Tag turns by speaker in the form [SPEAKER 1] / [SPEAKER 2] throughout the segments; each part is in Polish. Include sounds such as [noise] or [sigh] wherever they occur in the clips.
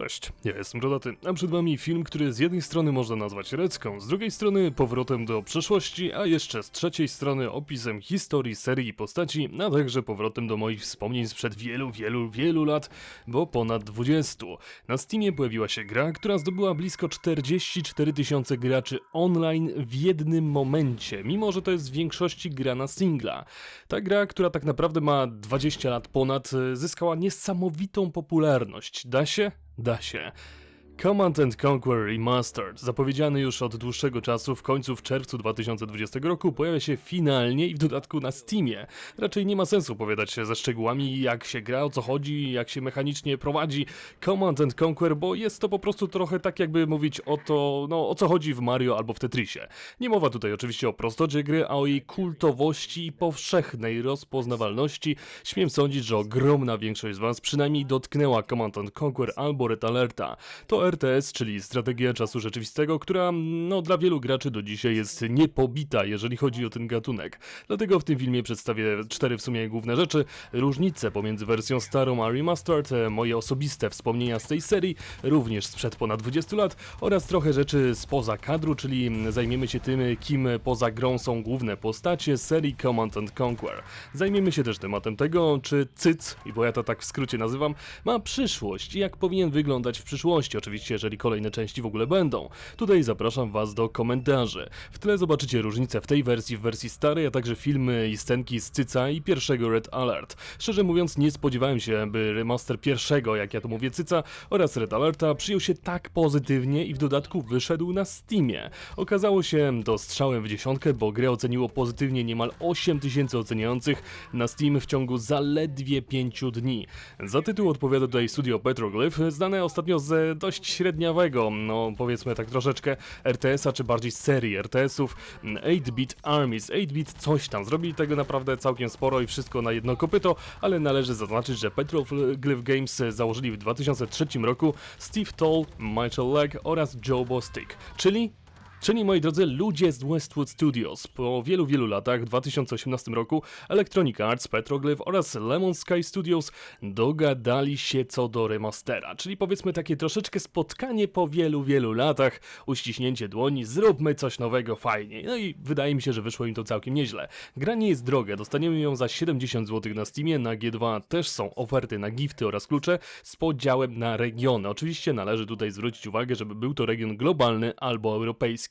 [SPEAKER 1] Cześć, ja jestem Rodaty, a przed wami film, który z jednej strony można nazwać recką, z drugiej strony powrotem do przeszłości, a jeszcze z trzeciej strony opisem historii serii i postaci, a także powrotem do moich wspomnień sprzed wielu, wielu, wielu lat, bo ponad 20. Na Steamie pojawiła się gra, która zdobyła blisko 44 tysiące graczy online w jednym momencie, mimo że to jest w większości gra na singla. Ta gra, która tak naprawdę ma 20 lat ponad, y, zyskała niesamowitą popularność. Da się? Da się. Command and Conquer Remastered, zapowiedziany już od dłuższego czasu, w końcu w czerwcu 2020 roku, pojawia się finalnie i w dodatku na Steamie. Raczej nie ma sensu opowiadać się ze szczegółami, jak się gra, o co chodzi, jak się mechanicznie prowadzi Command and Conquer, bo jest to po prostu trochę tak jakby mówić o to, no o co chodzi w Mario albo w Tetrisie. Nie mowa tutaj oczywiście o prostocie gry, a o jej kultowości i powszechnej rozpoznawalności. Śmiem sądzić, że ogromna większość z was przynajmniej dotknęła Command and Conquer albo Red Alerta. To RTS, czyli strategia czasu rzeczywistego, która no dla wielu graczy do dzisiaj jest niepobita, jeżeli chodzi o ten gatunek. Dlatego w tym filmie przedstawię cztery w sumie główne rzeczy, różnice pomiędzy wersją starą a remastered, e, moje osobiste wspomnienia z tej serii, również sprzed ponad 20 lat oraz trochę rzeczy spoza kadru, czyli zajmiemy się tym, kim poza grą są główne postacie serii Command and Conquer. Zajmiemy się też tematem tego, czy CYC, i bo ja to tak w skrócie nazywam, ma przyszłość i jak powinien wyglądać w przyszłości, oczywiście jeżeli kolejne części w ogóle będą. Tutaj zapraszam was do komentarzy. W tle zobaczycie różnice w tej wersji, w wersji starej, a także filmy i scenki z Cyca i pierwszego Red Alert. Szczerze mówiąc nie spodziewałem się, by remaster pierwszego, jak ja to mówię, Cyca oraz Red Alerta przyjął się tak pozytywnie i w dodatku wyszedł na Steamie. Okazało się to strzałem w dziesiątkę, bo grę oceniło pozytywnie niemal 8000 oceniających na Steam w ciągu zaledwie 5 dni. Za tytuł odpowiada tutaj studio Petroglyph, znane ostatnio z dość średniawego, no powiedzmy tak troszeczkę RTS-a, czy bardziej serii RTS-ów 8-Bit Armies. 8-Bit coś tam, zrobili tego naprawdę całkiem sporo i wszystko na jedno kopyto, ale należy zaznaczyć, że Petroglyph Games założyli w 2003 roku Steve Toll, Michael Legg oraz Joe Bostick, czyli Czyli moi drodzy, ludzie z Westwood Studios po wielu, wielu latach, w 2018 roku Electronic Arts, Petroglyph oraz Lemon Sky Studios dogadali się co do remastera. Czyli powiedzmy takie troszeczkę spotkanie po wielu, wielu latach, uściśnięcie dłoni, zróbmy coś nowego fajnie. No i wydaje mi się, że wyszło im to całkiem nieźle. Gra nie jest droga, dostaniemy ją za 70 zł na Steamie, na G2 też są oferty na gifty oraz klucze z podziałem na regiony. Oczywiście należy tutaj zwrócić uwagę, żeby był to region globalny albo europejski.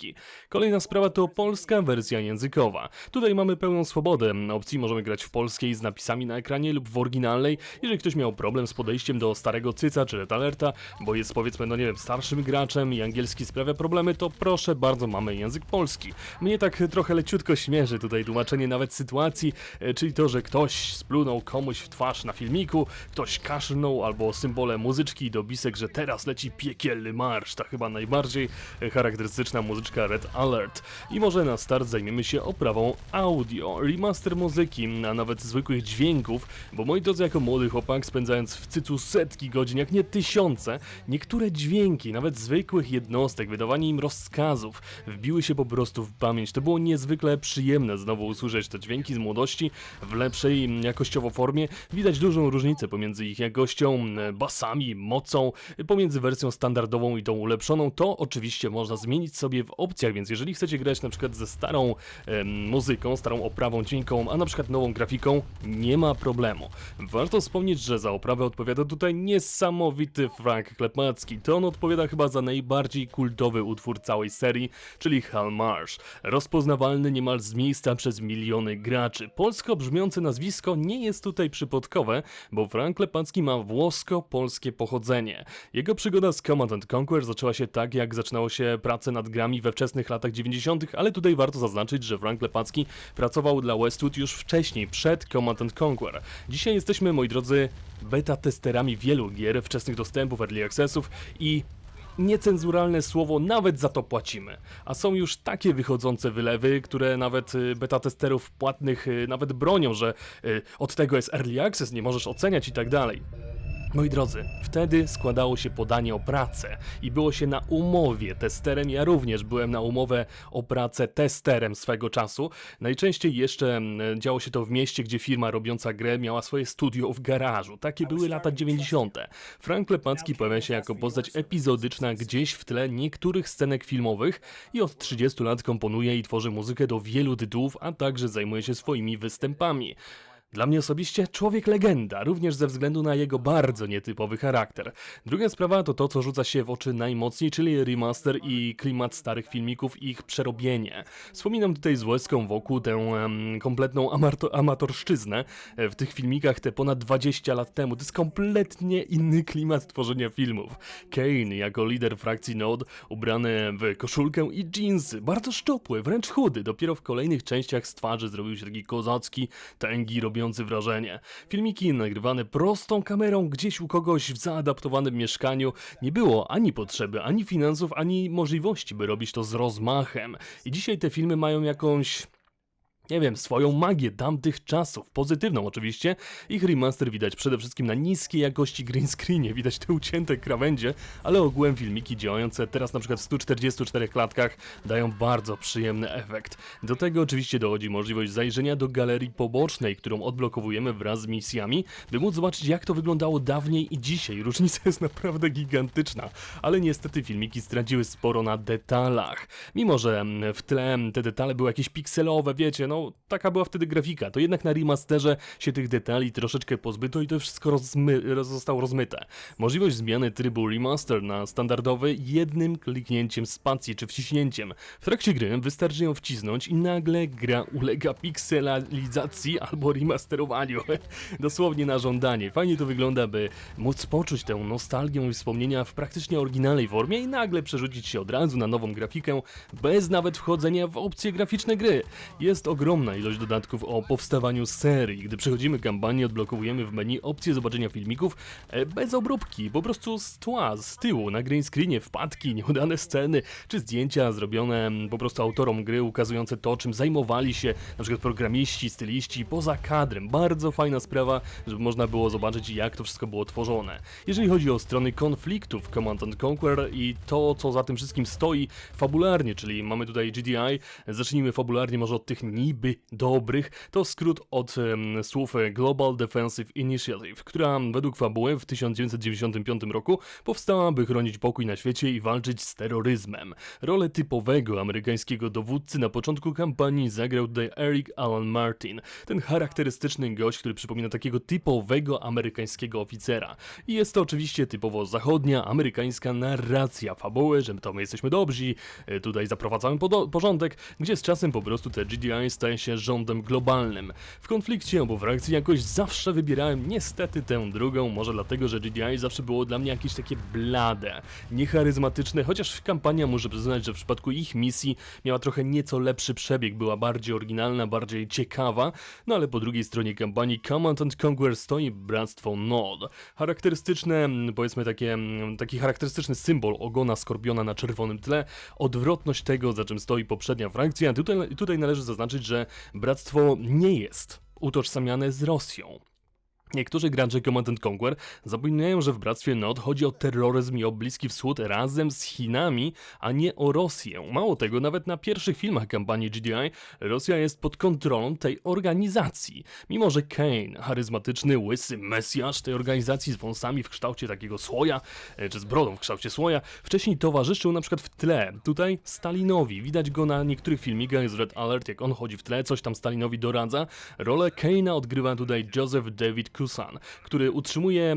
[SPEAKER 1] Kolejna sprawa to polska wersja językowa. Tutaj mamy pełną swobodę opcji, możemy grać w polskiej z napisami na ekranie lub w oryginalnej. Jeżeli ktoś miał problem z podejściem do starego cyca czy Red Alerta, bo jest powiedzmy, no nie wiem, starszym graczem i angielski sprawia problemy, to proszę bardzo, mamy język polski. Mnie tak trochę leciutko śmierzy tutaj tłumaczenie nawet sytuacji, e, czyli to, że ktoś splunął komuś w twarz na filmiku, ktoś kaszlnął albo symbole muzyczki i dobisek, że teraz leci piekielny marsz. Ta chyba najbardziej e, charakterystyczna muzyczka Red Alert. I może na start zajmiemy się oprawą audio, remaster muzyki, a nawet zwykłych dźwięków, bo moi drodzy, jako młody chłopak, spędzając w cycu setki godzin, jak nie tysiące, niektóre dźwięki, nawet zwykłych jednostek, wydawanie im rozkazów, wbiły się po prostu w pamięć. To było niezwykle przyjemne znowu usłyszeć te dźwięki z młodości w lepszej jakościowo formie. Widać dużą różnicę pomiędzy ich jakością, basami, mocą, pomiędzy wersją standardową i tą ulepszoną. To oczywiście można zmienić sobie w opcjach, więc jeżeli chcecie grać na przykład ze starą em, muzyką, starą oprawą dźwiękową, a na przykład nową grafiką, nie ma problemu. Warto wspomnieć, że za oprawę odpowiada tutaj niesamowity Frank Klepmacki. To on odpowiada chyba za najbardziej kultowy utwór całej serii, czyli Hal Marsh. Rozpoznawalny niemal z miejsca przez miliony graczy. Polsko brzmiące nazwisko nie jest tutaj przypadkowe, bo Frank Klepacki ma włosko-polskie pochodzenie. Jego przygoda z Command and Conquer zaczęła się tak, jak zaczynało się pracę nad grami we wczesnych latach 90., ale tutaj warto zaznaczyć, że Frank Lepacki pracował dla Westwood już wcześniej, przed Command and Conquer. Dzisiaj jesteśmy, moi drodzy, beta testerami wielu gier, wczesnych dostępów, early accessów i niecenzuralne słowo, nawet za to płacimy. A są już takie wychodzące wylewy, które nawet y, beta testerów płatnych y, nawet bronią, że y, od tego jest early access, nie możesz oceniać i tak dalej. Moi drodzy, wtedy składało się podanie o pracę i było się na umowie testerem. Ja również byłem na umowę o pracę testerem swego czasu. Najczęściej jeszcze mm, działo się to w mieście, gdzie firma robiąca grę miała swoje studio w garażu. Takie były lata 90. Frank Lepacki pojawia się jako postać epizodyczna gdzieś w tle niektórych scenek filmowych i od 30 lat komponuje i tworzy muzykę do wielu tytułów, a także zajmuje się swoimi występami. Dla mnie osobiście człowiek legenda, również ze względu na jego bardzo nietypowy charakter. Druga sprawa to to, co rzuca się w oczy najmocniej, czyli remaster i klimat starych filmików i ich przerobienie. Wspominam tutaj z łezką wokół tę kompletną amato- amatorszczyznę w tych filmikach te ponad 20 lat temu. To jest kompletnie inny klimat tworzenia filmów. Kane jako lider frakcji Node, ubrany w koszulkę i jeansy, bardzo szczupły, wręcz chudy. Dopiero w kolejnych częściach z twarzy zrobił się taki kozacki, tęgi, robiący wrażenie. Filmiki nagrywane prostą kamerą gdzieś u kogoś w zaadaptowanym mieszkaniu. Nie było ani potrzeby, ani finansów, ani możliwości, by robić to z rozmachem. I dzisiaj te filmy mają jakąś nie wiem, swoją magię tamtych czasów, pozytywną oczywiście. Ich remaster widać przede wszystkim na niskiej jakości green screenie, widać te ucięte krawędzie, ale ogółem filmiki działające teraz na przykład w 144 klatkach dają bardzo przyjemny efekt. Do tego oczywiście dochodzi możliwość zajrzenia do galerii pobocznej, którą odblokowujemy wraz z misjami, by móc zobaczyć jak to wyglądało dawniej i dzisiaj. Różnica jest naprawdę gigantyczna, ale niestety filmiki straciły sporo na detalach. Mimo, że mm, w tle te detale były jakieś pikselowe, wiecie, no taka była wtedy grafika, to jednak na remasterze się tych detali troszeczkę pozbyto i to wszystko rozmy roz zostało rozmyte. Możliwość zmiany trybu remaster na standardowy jednym kliknięciem spacji czy wciśnięciem. W trakcie gry wystarczy ją wcisnąć i nagle gra ulega pikselalizacji albo remasterowaniu. [laughs] Dosłownie na żądanie. Fajnie to wygląda, by móc poczuć tę nostalgię i wspomnienia w praktycznie oryginalnej formie i nagle przerzucić się od razu na nową grafikę, bez nawet wchodzenia w opcje graficzne gry. Jest ogromna ilość dodatków o powstawaniu serii. Gdy przechodzimy kampanię, odblokowujemy w menu opcję zobaczenia filmików e, bez obróbki, po prostu z tła, z tyłu, na green screenie, wpadki, [laughs] nieudane sceny, czy zdjęcia zrobione po prostu autorom gry, ukazujące to, czym zajmowali się przykład programiści, styliści poza kadrem. Bardzo fajna sprawa, żeby można było zobaczyć, jak to wszystko było tworzone. Jeżeli chodzi o strony konfliktów Command and Conquer i to, co za tym wszystkim stoi fabularnie, czyli mamy tutaj GDI, zacznijmy fabularnie może od tych niby dobrych, to skrót od em, słów Global Defensive Initiative, która według fabuły w 1995 roku powstała, by chronić pokój na świecie i walczyć z terroryzmem. Rolę typowego amerykańskiego dowódcy na początku kampanii zagrał tutaj Eric Alan Martin, ten charakterystyczny gość, który przypomina takiego typowego amerykańskiego oficera. I jest to oczywiście typowo zachodnia, amerykańska narracja fabuły, że to my jesteśmy dobrzy, tutaj zaprowadzamy porządek, gdzie z czasem po prostu te GDI staje się rządem globalnym. W konflikcie obu frakcji jakoś zawsze wybierałem niestety tę drugą, może dlatego, że GDI zawsze było dla mnie jakieś takie blade, niecharyzmatyczne, chociaż kampania muszę przyznać, że w przypadku ich misji miała trochę nieco lepszy przebieg, była bardziej oryginalna, bardziej ciekawa, no ale po drugiej stronie kampanii Command and Conquer stoi Bractwo Nod. Charakterystyczne, powiedzmy takie, taki charakterystyczny symbol ogona skorpiona na czerwonym tle, odwrotność tego, za czym stoi poprzednia frakcja. Tutaj, tutaj należy zaznaczyć, że Bractwo nie jest utożsamiane z Rosją. Niektórzy gracze Command and Conquer zapominają, że w Bractwie Nord chodzi o terroryzm i o Bliski Wschód razem z Chinami, a nie o Rosję. Mało tego, nawet na pierwszych filmach kampanii GDI Rosja jest pod kontrolą tej organizacji. Mimo, że Kane, charyzmatyczny, łysy mesjasz tej organizacji z wąsami w kształcie takiego słoja, e, czy z brodą w kształcie słoja, wcześniej towarzyszył na przykład w tle, tutaj Stalinowi. Widać go na niektórych filmikach z Red Alert, jak on chodzi w tle, coś tam Stalinowi doradza. Rolę Kane'a odgrywa tutaj Joseph David Kusan, który utrzymuje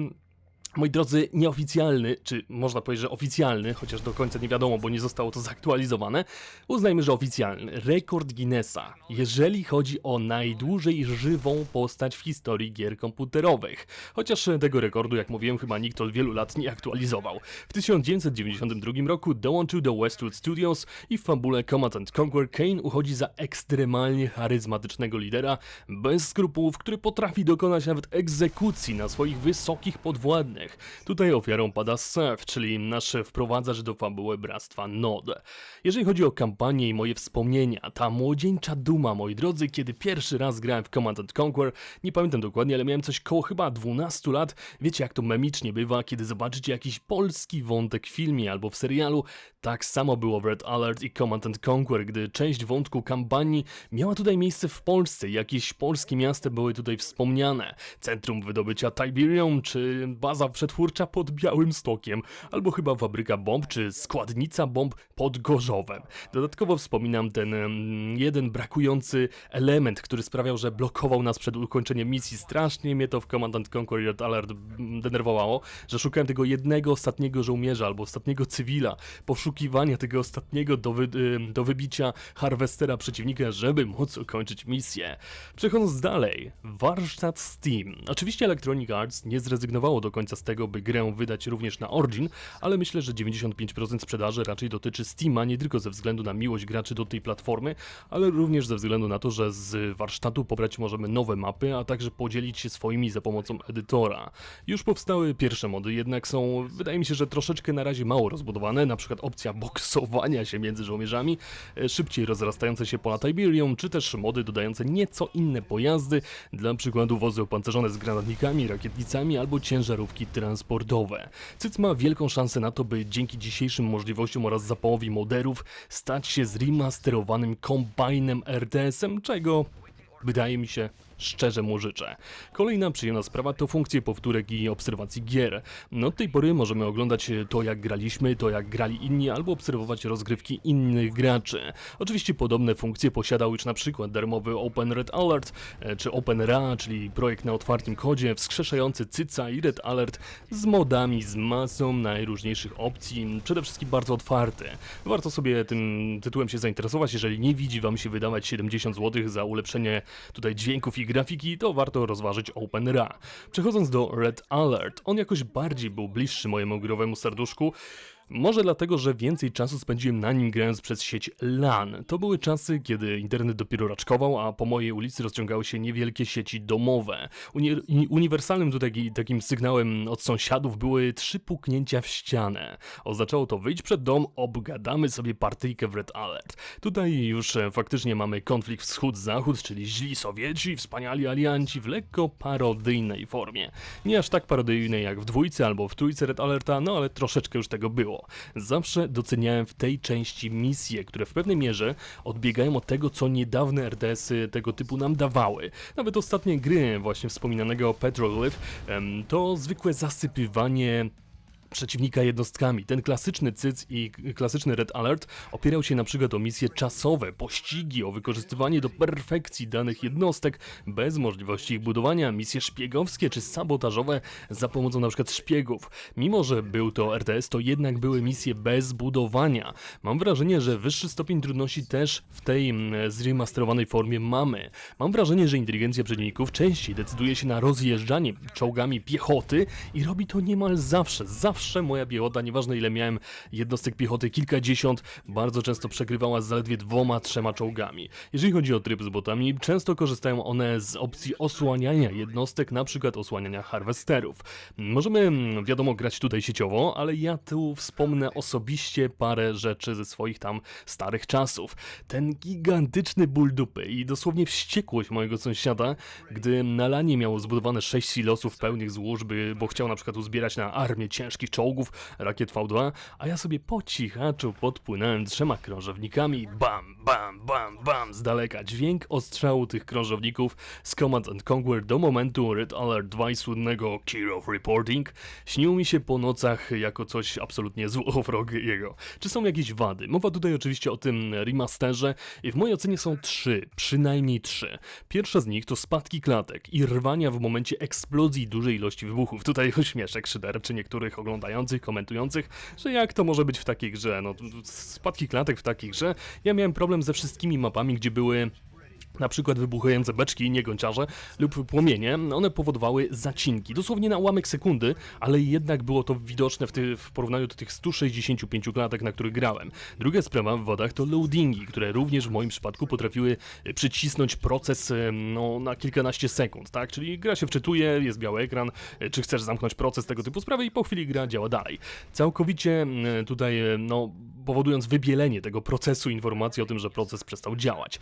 [SPEAKER 1] Moi drodzy, nieoficjalny, czy można powiedzieć, że oficjalny, chociaż do końca nie wiadomo, bo nie zostało to zaktualizowane, uznajmy, że oficjalny, rekord Guinnessa, jeżeli chodzi o najdłużej żywą postać w historii gier komputerowych. Chociaż tego rekordu, jak mówiłem, chyba nikt od wielu lat nie aktualizował. W 1992 roku dołączył do Westwood Studios i w fabule Command and Conquer Kane uchodzi za ekstremalnie charyzmatycznego lidera, bez skrupułów, który potrafi dokonać nawet egzekucji na swoich wysokich podwładnych. Innych. Tutaj ofiarą pada Seth, czyli nasz wprowadzacz do fabuły Bractwa Nod. Jeżeli chodzi o kampanię i moje wspomnienia, ta młodzieńcza duma, moi drodzy, kiedy pierwszy raz grałem w Command and Conquer, nie pamiętam dokładnie, ale miałem coś koło chyba 12 lat. Wiecie, jak to memicznie bywa, kiedy zobaczycie jakiś polski wątek w filmie albo w serialu. Tak samo było w Red Alert i Command and Conquer, gdy część wątku kampanii miała tutaj miejsce w Polsce. Jakieś polskie miasta były tutaj wspomniane. Centrum wydobycia Tiberium, czy baza przetwórcza pod Białym Stokiem, albo chyba fabryka bomb, czy składnica bomb pod Gorzowem. Dodatkowo wspominam ten em, jeden brakujący element, który sprawiał, że blokował nas przed ukończeniem misji. Strasznie mnie to w Command and Conquer Alert mm, denerwowało, że szukałem tego jednego ostatniego żołnierza albo ostatniego cywila, poszukiwania tego ostatniego do, wy, do wybicia harwestera przeciwnika, żeby móc ukończyć misję. Przechodząc dalej, warsztat Steam. Oczywiście Electronic Arts nie zrezygnowało do końca z tego, by grę wydać również na Origin, ale myślę, że 95% sprzedaży raczej dotyczy Steama nie tylko ze względu na miłość graczy do tej platformy, ale również ze względu na to, że z warsztatu pobrać możemy nowe mapy, a także podzielić się swoimi za pomocą edytora. Już powstały pierwsze mody, jednak są, wydaje mi się, że troszeczkę na razie mało rozbudowane, na przykład opcja boksowania się między żołnierzami, e, szybciej rozrastające się pola Tiberium, czy też mody dodające nieco inne pojazdy, dla przykładu wozy opancerzone z granatnikami, rakietnicami albo ciężarówki transportowe. Cyc ma wielką szansę na to, by dzięki dzisiejszym możliwościom oraz zapałowi moderów stać się zremasterowanym kombajnem RTS-em, czego wydaje mi się szczerze mu życzę. Kolejna przyjemna sprawa to funkcje powtórek i obserwacji gier. No od tej pory możemy oglądać to jak graliśmy, to jak grali inni, albo obserwować rozgrywki innych graczy. Oczywiście podobne funkcje posiadał już na przykład darmowy Open Red Alert, e, czy OpenRA, czyli projekt na otwartym kodzie, wskrzeszający Cyca i Red Alert z modami, z masą najróżniejszych opcji, przede wszystkim bardzo otwarty. Warto sobie tym tytułem się zainteresować, jeżeli nie widzi wam się wydawać 70 zł za ulepszenie tutaj dźwięków i grafiki, to warto rozważyć OpenRA. Przechodząc do Red Alert, on jakoś bardziej był bliższy mojemu growemu serduszku, może dlatego, że więcej czasu spędziłem na nim grając przez sieć LAN. To były czasy, kiedy internet dopiero raczkował, a po mojej ulicy rozciągały się niewielkie sieci domowe. Uni uniwersalnym tutaj takim sygnałem od sąsiadów były trzy puknięcia w ścianę. Oznaczało to wyjść przed dom, obgadamy sobie partyjkę w Red Alert. Tutaj już e, faktycznie mamy konflikt wschód-zachód, czyli źli Sowieci, wspaniali alianci w lekko parodyjnej formie. Nie aż tak parodyjnej jak w dwójce albo w trójce Red Alerta, no ale troszeczkę już tego było. Zawsze doceniałem w tej części misje, które w pewnej mierze odbiegają od tego, co niedawne RTS-y tego typu nam dawały. Nawet ostatnie gry właśnie wspominanego Petroglyph to zwykłe zasypywanie przeciwnika jednostkami. Ten klasyczny cyc i klasyczny Red Alert opierał się na przykład o misje czasowe, pościgi, o wykorzystywanie do perfekcji danych jednostek bez możliwości ich budowania, misje szpiegowskie czy sabotażowe za pomocą na przykład szpiegów. Mimo, że był to RTS, to jednak były misje bez budowania. Mam wrażenie, że wyższy stopień trudności też w tej mm, zremasterowanej formie mamy. Mam wrażenie, że inteligencja przeciwników częściej decyduje się na rozjeżdżanie czołgami piechoty i robi to niemal zawsze. Zawsze moja piechota, nieważne ile miałem jednostek piechoty, kilkadziesiąt, bardzo często przegrywała z zaledwie dwoma, trzema czołgami. Jeżeli chodzi o tryb z botami, często korzystają one z opcji osłaniania jednostek, na przykład osłaniania harwesterów. Możemy, mm, wiadomo, grać tutaj sieciowo, ale ja tu wspomnę osobiście parę rzeczy ze swoich tam starych czasów. Ten gigantyczny ból dupy i dosłownie wściekłość mojego sąsiada, gdy na lanie miał zbudowane 6 silosów pełnych złóż, by, bo chciał na przykład uzbierać na armię ciężkich czołgów, rakiet V2, a ja sobie po cichaczu podpłynąłem trzema krążownikami, bam, bam, bam, bam, z daleka dźwięk ostrzału tych krążowników z Command and Conquer do momentu Red Alert 2 i słynnego Key of Reporting śnił mi się po nocach jako coś absolutnie złowrogiego. Czy są jakieś wady? Mowa tutaj oczywiście o tym remasterze i w mojej ocenie są trzy, przynajmniej trzy. Pierwsza z nich to spadki klatek i rwania w momencie eksplozji dużej ilości wybuchów. Tutaj [laughs] ośmieszek szyderczy niektórych oglądających, komentujących, że jak to może być w takiej grze? No, spadki klatek w takiej grze. Ja miałem problem ze wszystkimi mapami, gdzie były Na przykład wybuchające beczki, nie gąciarze lub płomienie, one powodowały zacinki, dosłownie na ułamek sekundy, ale jednak było to widoczne w, ty, w porównaniu do tych 165 klatek, na których grałem. Druga sprawa w wodach to loadingi, które również w moim przypadku potrafiły e, przycisnąć proces e, no, na kilkanaście sekund, tak? Czyli gra się wczytuje, jest biały ekran, e, czy chcesz zamknąć proces, tego typu sprawy i po chwili gra działa dalej. Całkowicie tutaj, no, powodując wybielenie tego procesu informacji o tym, że proces przestał działać.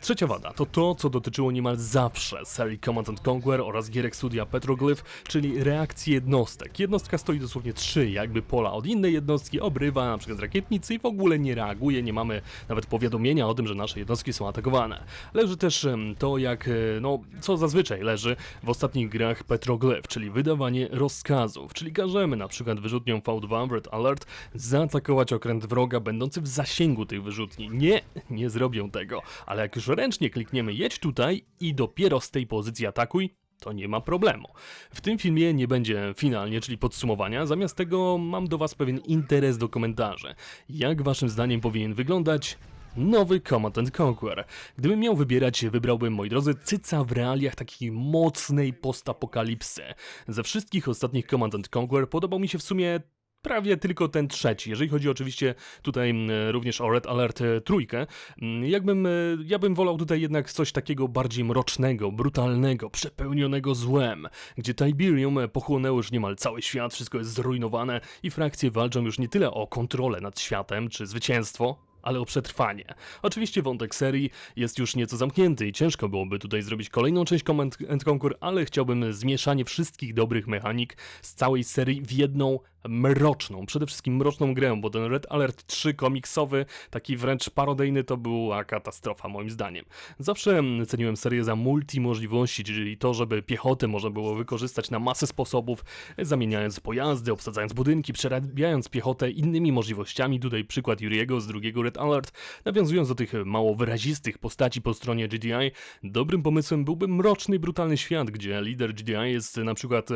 [SPEAKER 1] Trzecia wada to to, co dotyczyło niemal zawsze serii Command and Conquer oraz gierek studia Petroglyph, czyli reakcji jednostek. Jednostka stoi dosłownie trzy jakby pola od innej jednostki, obrywa na przykład rakietnicy i w ogóle nie reaguje, nie mamy nawet powiadomienia o tym, że nasze jednostki są atakowane. Leży też to, jak, e, no, co zazwyczaj leży w ostatnich grach Petroglyph, czyli wydawanie rozkazów, czyli każemy na przykład wyrzutnią V2 Red Alert zaatakować okręt wroga będący w zasięgu tych wyrzutni. Nie, nie zrobią tego, ale jak już ręcznie klikniemy jedź tutaj i dopiero z tej pozycji atakuj, to nie ma problemu. W tym filmie nie będzie finalnie, czyli podsumowania, zamiast tego mam do Was pewien interes do komentarzy. Jak Waszym zdaniem powinien wyglądać nowy Command and Conquer? Gdybym miał wybierać, wybrałbym, moi drodzy, cyca w realiach takiej mocnej postapokalipsy. Ze wszystkich ostatnich Command and Conquer podobał mi się w sumie prawie tylko ten trzeci. Jeżeli chodzi oczywiście tutaj mm, również o Red Alert e, trójkę, mm, jakbym, e, ja bym wolał tutaj jednak coś takiego bardziej mrocznego, brutalnego, przepełnionego złem, gdzie Tiberium e, pochłonęło już niemal cały świat, wszystko jest zrujnowane i frakcje walczą już nie tyle o kontrolę nad światem czy zwycięstwo, ale o przetrwanie. Oczywiście wątek serii jest już nieco zamknięty i ciężko byłoby tutaj zrobić kolejną część Command and Conquer, ale chciałbym zmieszanie wszystkich dobrych mechanik z całej serii w jedną mroczną, przede wszystkim mroczną grę, bo ten Red Alert 3 komiksowy, taki wręcz parodyjny, to była katastrofa moim zdaniem. Zawsze ceniłem serię za multi możliwości, czyli to, żeby piechotę można było wykorzystać na masę sposobów, zamieniając pojazdy, obsadzając budynki, przerabiając piechotę innymi możliwościami. Tutaj przykład Yuriego z drugiego Red Alert, nawiązując do tych mało wyrazistych postaci po stronie GDI, dobrym pomysłem byłby mroczny brutalny świat, gdzie lider GDI jest na przykład...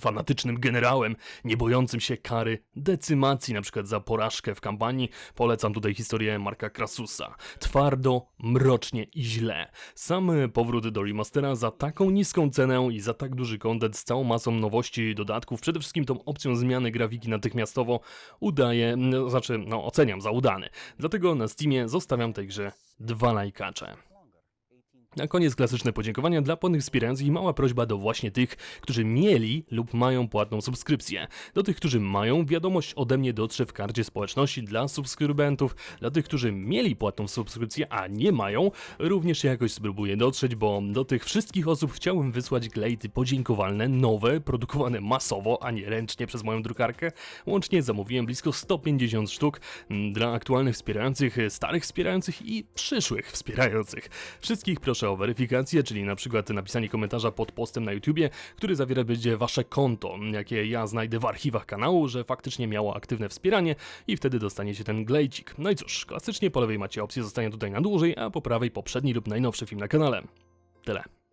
[SPEAKER 1] fanatycznym generałem, nie bojącym się kary decymacji, na przykład za porażkę w kampanii. Polecam tutaj historię Marka Krasusa. Twardo, mrocznie i źle. Sam powrót do remastera za taką niską cenę i za tak duży content z całą masą nowości i dodatków, przede wszystkim tą opcją zmiany grafiki natychmiastowo udaje, no, znaczy, no oceniam za udany. Dlatego na Steamie zostawiam tej grze dwa lajkacze. Na koniec klasyczne podziękowania dla płatnych wspierających i mała prośba do właśnie tych, którzy mieli lub mają płatną subskrypcję. Do tych, którzy mają, wiadomość ode mnie dotrze w karcie społeczności dla subskrybentów. Dla tych, którzy mieli płatną subskrypcję, a nie mają, również jakoś spróbuję dotrzeć, bo do tych wszystkich osób chciałem wysłać glejty podziękowalne, nowe, produkowane masowo, a nie ręcznie przez moją drukarkę. Łącznie zamówiłem blisko 150 sztuk mm, dla aktualnych wspierających, starych wspierających i przyszłych wspierających. Wszystkich proszę o weryfikację, czyli na przykład napisanie komentarza pod postem na YouTubie, który zawierać będzie wasze konto, jakie ja znajdę w archiwach kanału, że faktycznie miało aktywne wspieranie i wtedy dostaniecie ten glejcik. No i cóż, klasycznie po lewej macie opcję zostania tutaj na dłużej, a po prawej poprzedni lub najnowszy film na kanale. Tyle.